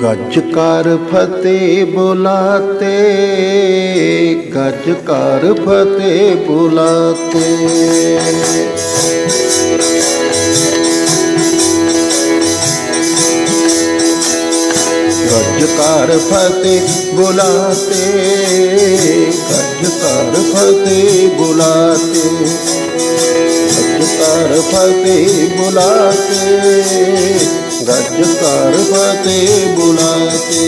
गजकार फतेह बुलाते गजकार फतेह बुलाते। गजकार फतेह बुलाते गजकार फतेह बुलाते। गजकार फतेह बुलाते रज कर पते बुलाते।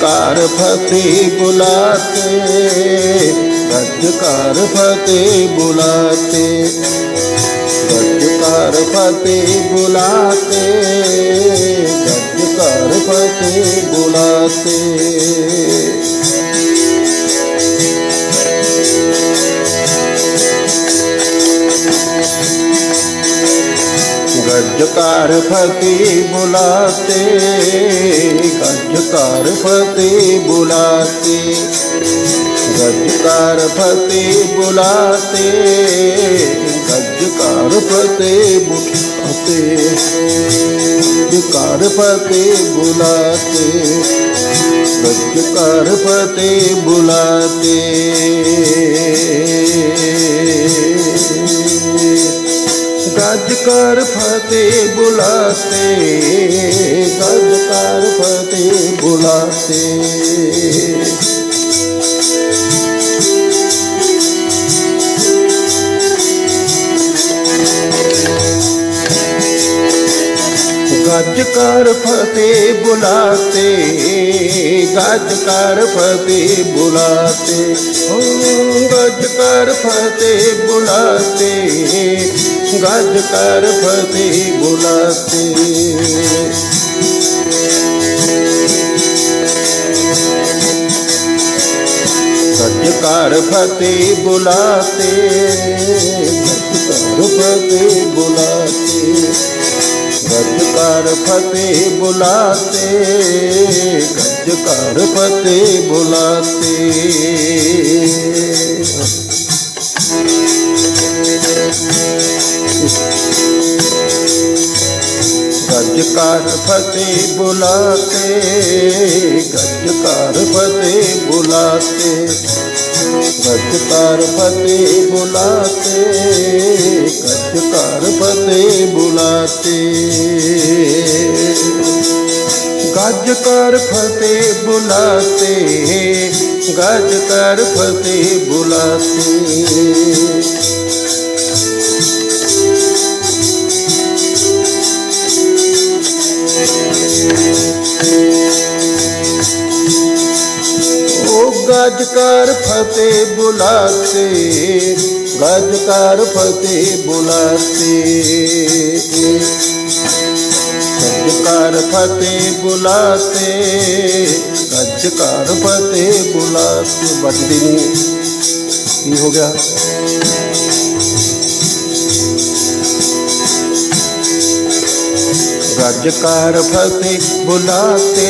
कार फते बुलाते रजकार फते बुलाते। रजकार फते बुलाते रजकार फते बुलाते। गजकार फते बुलाते, गजकार फते बुलाते, गजकार फते बुलाते, गजकार फते बुलाते, गजकार फते बुलाते, गजकार फते बुलाते। कर फतेह बुलाते, गज कर फतेह बुलाते। गज कर फते बुलाते, गज कर फते बुलाते। गज कर फते बुलाते गज कर फते बुलाते गज कर फते बुलाते कर फते बुलाते गज कर फते बुलाते गज कर फते बुलाते गजकार फते बुलाते, गजकार फतेह बुलाते, गजकार फते बुलाते, गजकार फते बुलाते। गजकार फते बुलाते, गजकार फते बुलाते। गज कर फते बुलाते गज कर फते बुलाते गज कर फते बुलाते गज कर फते बुलाते बट दिन हो गया गजकार फते बुलाते,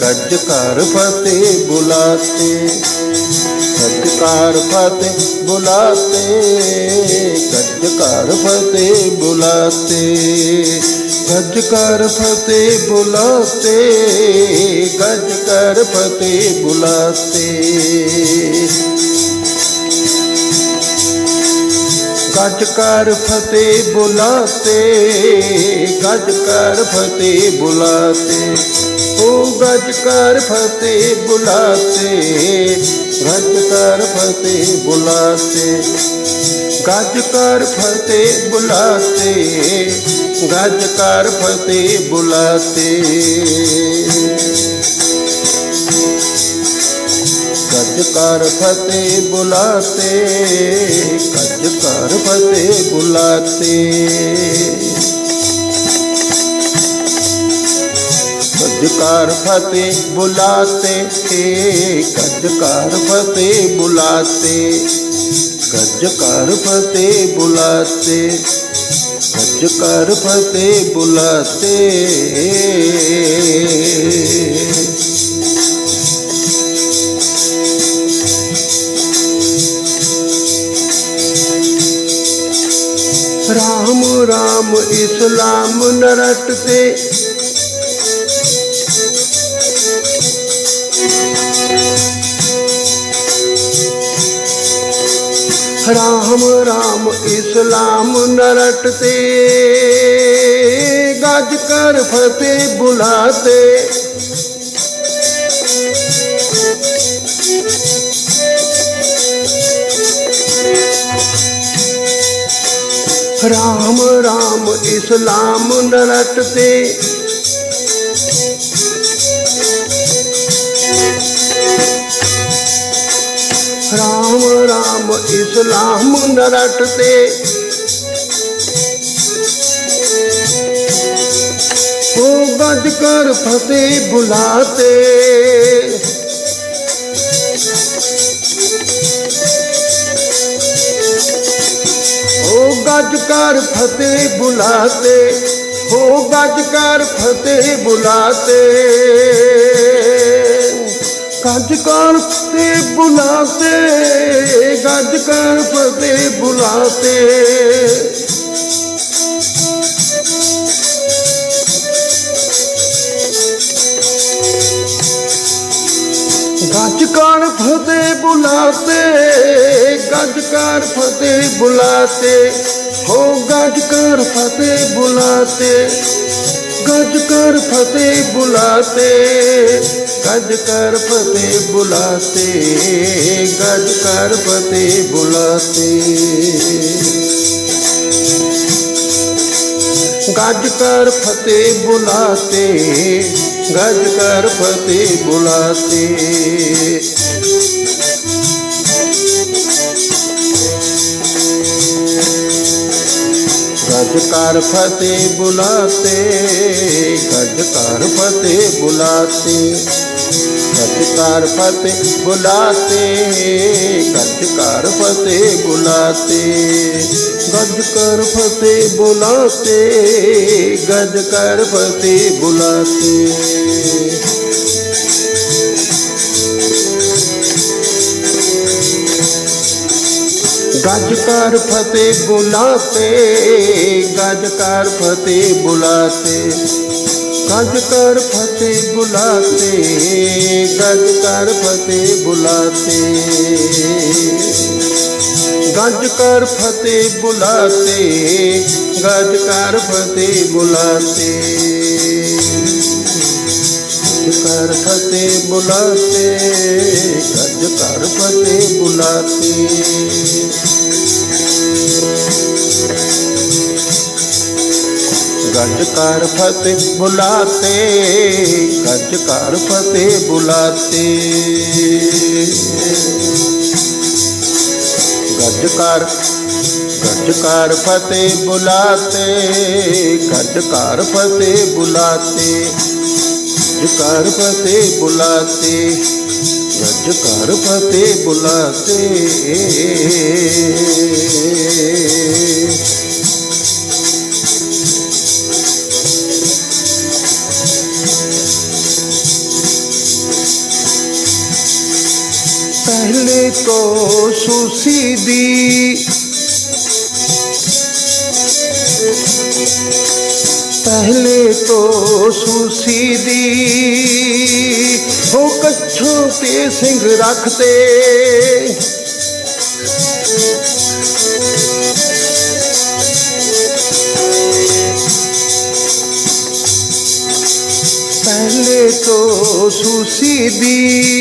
गजकार फते बुलाते। गजकार फते बुलाते, गजकार फते बुलाते। गजकार फते बुलाते, गजकार फते बुलाते। गज कर फते बुलाते, गज कर फते बुलाते। ओ गज कर फते बुलाते गज कर फते बुलाते। गज कर फते बुलाते, गज कर फते बुलाते। कर फते बुलाते कज कर फते बुलाते। कजकार फते बुलाते कजकार फते बुलाते। कर फते बुलाते कजकार फते बुलाते। ਰਾਮ ਇਸਲਾਮ ਨਰਟ ਤੇ। ਰਾਮ ਰਾਮ ਇਸਲਾਮ ਨਰਟ ਤੇ। ਗੱਜ ਕਰ ਫਤਿਹ ਬੁਲਾਤੇ। ਰਾਮ ਰਾਮ ਇਸਲਾਮ ਨਰਟ ਤੇ। ਰਾਮ ਰਾਮ ਇਸਲਾਮ ਨਰਟ ਤੇ। ਹੋ ਗੱਜ ਕਰ ਫਤਿਹ ਬੁਲਾਤੇ। गजकार फतेह बुलाते, हो गजकार फतेह बुलाते। गजकार फतेह बुलाते गजकार फतेह बुलाते। गजकार फतेह बुलाते गजकार फतेह बुलाते। हो गज कर फतेह बुलाते, गज कर फतेह बुलाते, गज कर फतेह बुलाते, गज कर फते बुलाते। गज कर फते बुलाते, गज कर फते बुलाते। गजकार फते बुलाते गजकार फते बुलाते गजकार फते बुलाते गजकार फते बुलाते। गजकार फते बुलाते गजकार फते बुलाते। गाजकार फते बुलाते, गाजकार फते बुलाते, गाजकार फते बुलाते, गाजकार फते बुलाते। गाजकार फते बुलाते, गाजकार फते बुलाते। कर फते बुलाते गज कर फते बुलाते। गज कर फते बुलाते गज कर फते बुलाते। गज कर गजकार फते बुलाते कर फते बुलाते। गज कर फते बुलाते गज कर फते बुलाते। ਤੋਂ ਸੁਸੀ ਦੀ। ਪਹਿਲੇ ਤੋਂ ਸੁਸੀ ਦੀ। ਹੋ ਕੱਛੋਂ ਤੇ ਸਿੰਘ ਰੱਖਤੇ। ਪਹਿਲੇ ਤੋਂ ਸੁਸੀ ਦੀ।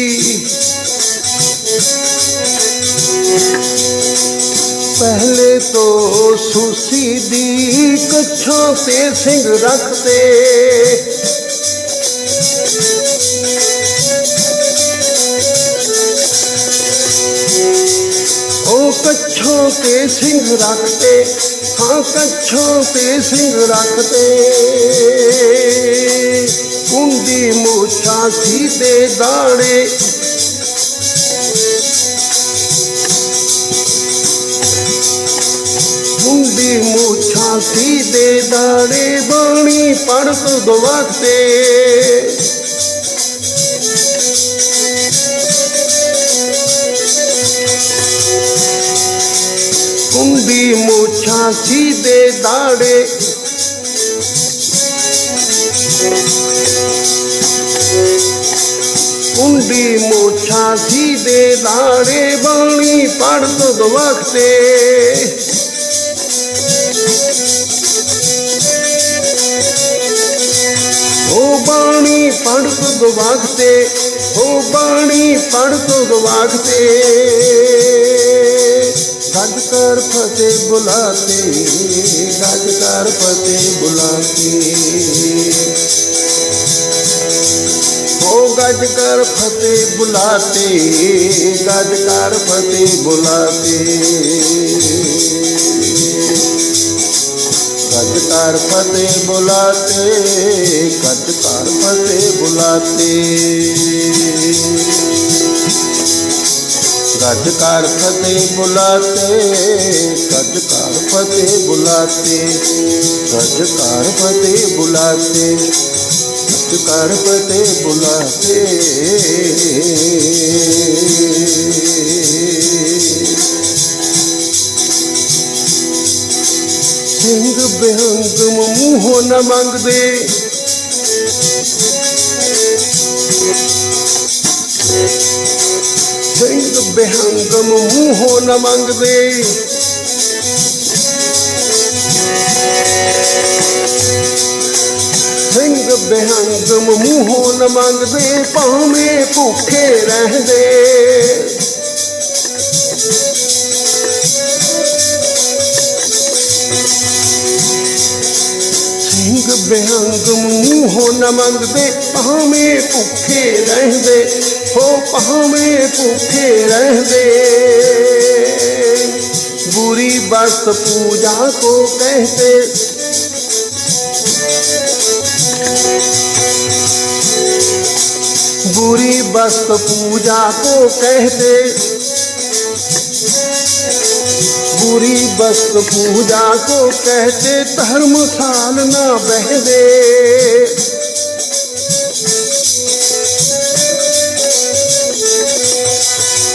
ਸੇ ਸਿੰਘ ਰੱਖਦੇ ਉਹ ਕੱਛੋਂ ਤੇ ਸਿੰਘ ਰੱਖਦੇ ਹਾਂ ਕੱਛੋਂ ਤੇ ਸਿੰਘ ਰੱਖਦੇ ਕੁੰਡੀ ਮੋਛਾ ਸੀ ਦੇ ਦਾੜੇ સીધે દાડે બાણી પડતું ગવાતે કુંભી મૂછા સીધે દાડે કુંડી મૂછા સીધે દાડે બાણી પડતું વખતે ಪಡ್ಕೊಂಡು तो हो बाणी पढ़ तो ವಾಗ್ತೆ गज कर फते बुलाते गज कर फते बुलाते। हो गज कर फते बुलाते गज कर फते बुलाते। कर फते बुलाते, कद कर फते बुलाते। कद कर फते बुलाते, कद कर फते बुलाते। कद कर फते बुलाते, कद कर फते बुलाते। ਸਿੰਘ ਬਿਹੰਗ ਮੂੰਹੋਂ ਨ ਮੰਗਦੇ। ਸਿੰਘ ਬਿਹੰਗ ਮੂੰਹੋਂ ਨ ਮੰਗਦੇ। ਸਿੰਘ ਬਿਹੰਗ ਮੂੰਹੋਂ ਨਾ ਮੰਗਦੇ, ਭਾਵੇਂ ਭੁੱਖੇ ਰਹਿੰਦੇ। ਸਿੰਘ ਬਿਹੰਗ ਮੂੰਹੋਂ ਨ ਮੰਗਦੇ ਭਾਵੇਂ ਭੁੱਖੇ ਰਹਿੰਦੇ ਹੋ ਭਾਵੇਂ ਭੁੱਖੇ ਰਹਿੰਦੇ ਬੁਰੀ ਬਸ ਪੂਜਾ ਕੋ ਕਹਤੇ बुरी वस्त पूजा को कहते पूरी वस्त्र पूजा को कहते धर्मशाल ना बहदे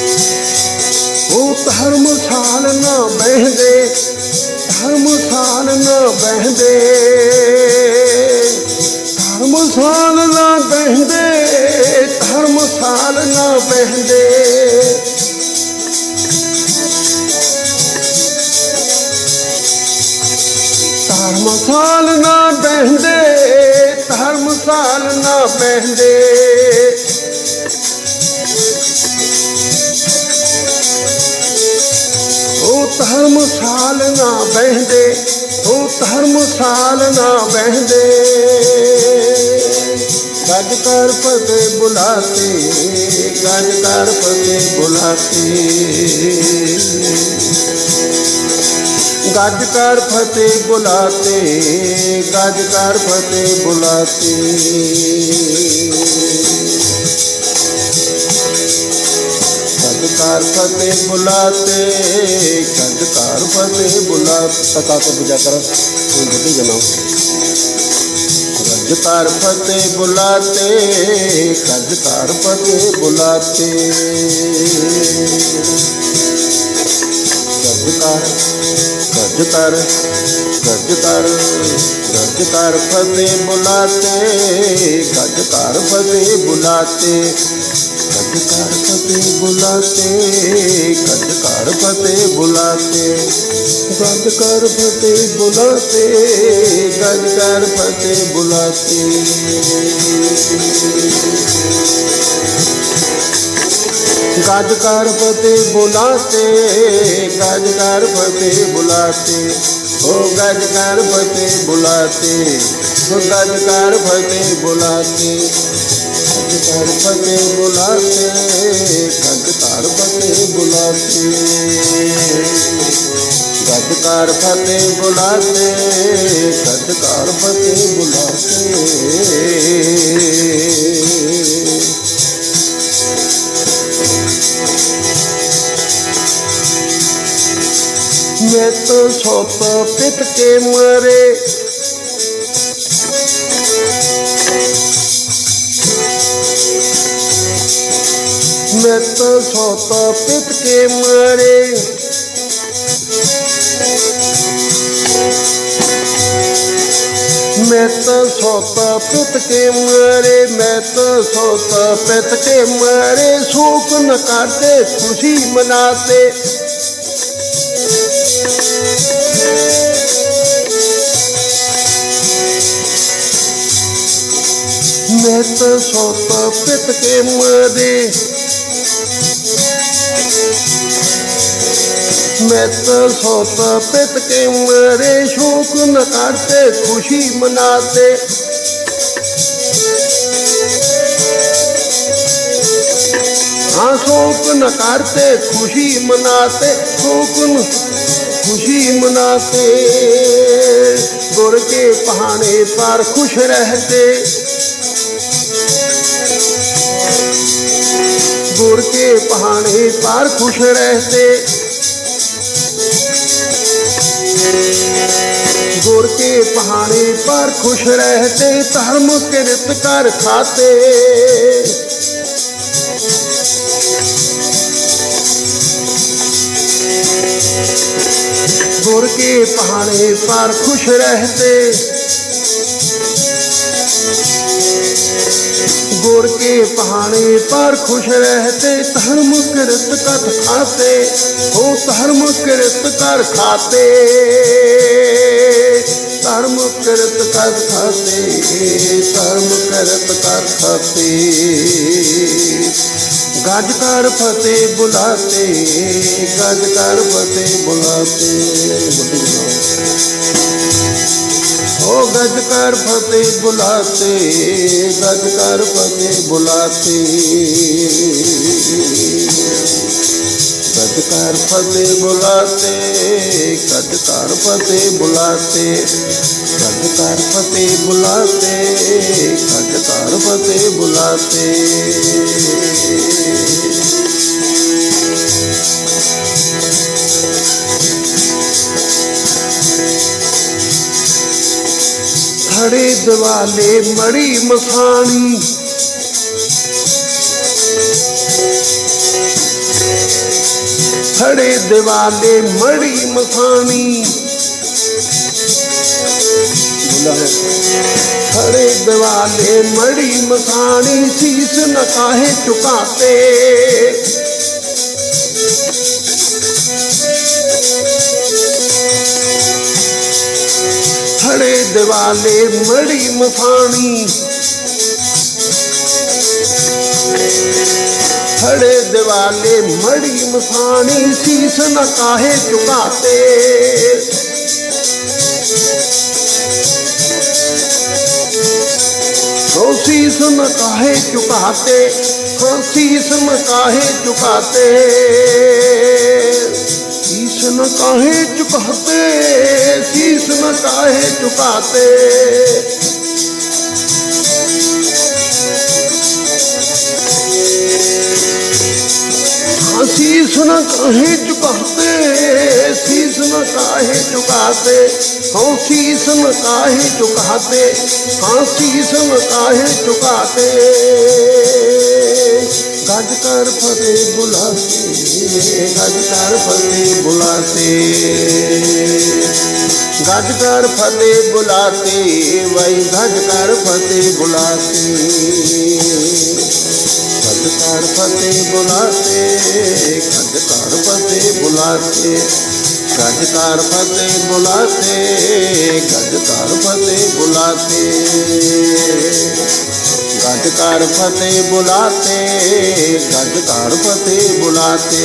ओ धर्मशाल ना बहदे धर्मशाल ना बहदे धर्मशाल ना बहदे धर्मशाल ना बहदे ਧਰਮਸਾਲ ਨਾ ਬਹਿੰਦੇ ਧਰਮਸਾਲ ਨਾ ਬਹਿੰਦੇ। ਉਹ ਧਰਮਸਾਲ ਨਾ ਬਹਿੰਦੇ ਉਹ ਧਰਮਸਾਲ ਨਾ ਬਹਿੰਦੇ। ਗੱਜ ਕਰ ਫਤੇ ਬੁਲਾਤੇ, ਗਜ ਕਰ ਫਤੇ ਬੁਲਾਤੇ। गज कर फतेह बुलाते गज कर फते बुलाते। गजकार फतेह बुलाते, गजकार फते बुला सता तो पूजा कर गज जनाओ फते फतेह बुलाते, गजकार फते बुलाते। तार गज कर गज तर गज कर फते बुलाते गज कर फते बुलाते गज कर फते बुलाते गज कर फते बुलाते गज कर फते बुलाते गज कर फते बुलाते। गज करपति बुलाते गज करपति बुलाते ओ गज करपति बुलाते ओ गज करपति बुलाते गज करपति बुलाते गज करपति बुलाते गज करपति बुलाते गज करपति बुलाते मेत छोत पित के मरे मेत छोत पित के मरे मेत सोत पित के मरे मेत सोत पित के मरे शोक न काटे खुशी मनाते मैं तो सोता पित के मरे मैं तो सोता पित के मरे शोक न करते खुशी मनाते हाँ शोक न करते खुशी मनाते शोक न खुशी मनाते गुर के पहाड़े पर खुश रहते गुर के पहाड़े पर खुश रहते। गुर के पहाड़े पर खुश रहते, धर्म कृत कर खाते। गुर के पहाड़े पर खुश रहते। गुर के पहाड़े पर खुश रहते धर्म कृत कर खाते ओ धर्म कृत कर खाते धर्म कृत कर खाते धर्म कृत कर खाते गज कर फतेह बुलाते गज कर फतेह बुलाते ओ गज कर फतेह बुलाते, गज कर फतेह बुलाते। गज कर फतेह बुलाते, गज कर फतेह बुलाते। गज कर फतेह बुलाते, गज कर फतेह बुलाते। खड़े दिवाले मड़ी मसाणी खड़े दिवाले मड़ी मसाणी खड़े दिवाले मड़ी मसाणी शीश न काहे चुकाते ਦਿਵਾਲੇ ਮੜੀ ਮਫਾਣੀ। ਖੜੇ ਦਿਵਾਲੇ ਮੜੀ ਮਸਾਣੀ ਸੀਸ ਨਾ ਕਾਹੇ ਝੁਕਾਤੇ। ਸੀਸ ਨ ਕਾਹੇ ਝੁਕਾਤੇ ਹੋ ਸੀਸ ਨ ਕਾਹੇ ਝੁਕਾਤੇ। काहे चुकाते शीश न काहे चुकाते शीश न काहे चुकाते हाँ शीश न काहे चुकाते शीश न काहे चुकाते हाँ शीश न काहे चुकाते हाँ शीश न काहे चुकाते गज कर फते बुलासे गज कर फते बुलासे गज कर फते बुलाते, वही गज कर फते बुलाते। गज कर फते बुलाते गज कर फते बुलाते। गज कर फते बुलाते गज कर फते बुलाते। गजकार फतेह बुलाते गजकार फतेह बुलाते।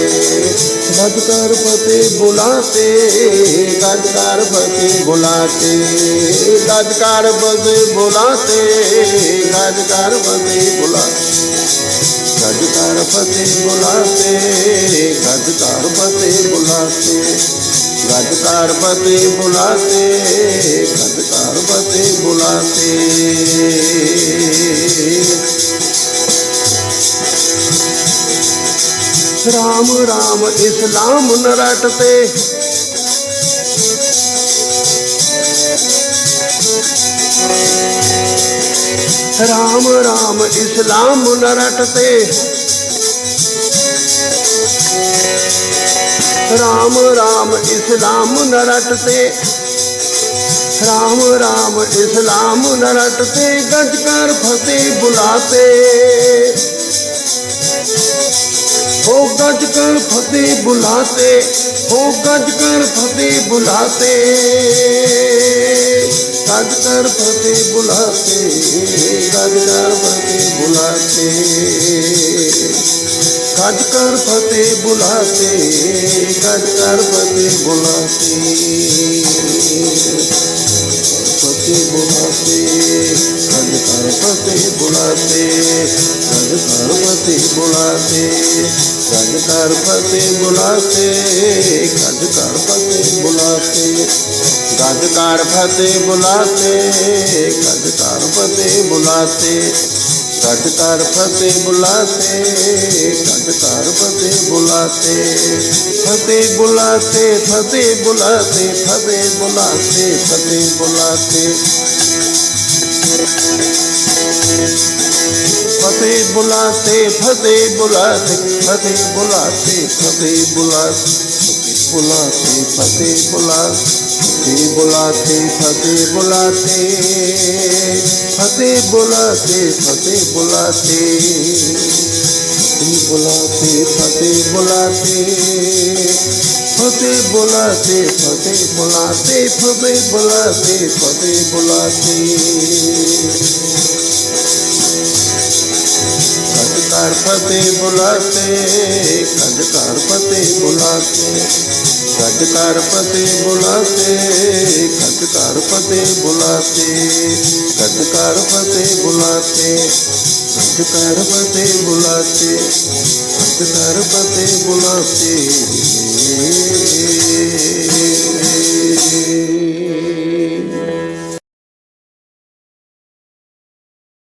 गजकार फतेह बुलाते गजकार फतेह बुलाते। गजकार फतेह बुलाते गजकार फतेह बुलाते। गजकार फतेह बुलाते गजकार फतेह बुलाते। गजकार फतेह बुलाते गजकार फतेह बुलाते राम राम इस्लाम न रटते राम राम इस्लाम न रटते ਰਾਮ ਰਾਮ ਇਸਲਾਮ ਨਰਟ ਤੇ। ਰਾਮ ਰਾਮ ਇਸਲਾਮ ਨਰਟ ਤੇ ਗੱਜ ਕਰ ਫਤੇ ਬੁਲਾਤੇ। ਹੋ ਗੱਜ ਕਰ ਫਤੇ ਬੁਲਾਤੇ, ਹੋ ਗੱਜ ਕਰ ਫਤੇ ਬੁਲਾਤੇ। करोड़पति बुलाते करोड़पति बुलाते। करोड़पति बुलाते करोड़पति बुलाते। पति बुलाते करोड़पति बुलाते करोड़पति बुलाते करोड़पति बुलाते करोड़पति कर फतेह बुलाते गज कर फतेह बुलाते गज कर फतेह बुलाते गज कर फतेह बुलाते फतेह बुलाते फतेह बुलाते फतेह बुलाते फतेह बुलाते फतेह बुलाते फतेह बुलाते তে বোলাতে ফতে বোলাতে ফতে বোলাতে ফতে বোলাতে তুমি বোলাতে ফতে বোলাতে ফতে বোলাতে ফতে বোলাতে ফতে বোলাতে ফতে বোলাতে। ਘਰ ਫਤੇ ਬੁਲਾਤੇ ਕਜ ਘਰ ਫਤੇ ਬੁਲਾਤੇ ਕਜ ਘਰ ਫਤੇ ਬੁਲਾਤੇ ਕਜ ਘਰ ਫਤੇ ਬੁਲਾਤੇ ਕਜ ਘਰ ਫਤੇ ਬੁਲਾਤੇ ਕਜ ਘਰ ਫਤੇ ਬੁਲਾਤੇ ਕਜ ਘਰ ਫਤੇ ਬੁਲਾਤੇ।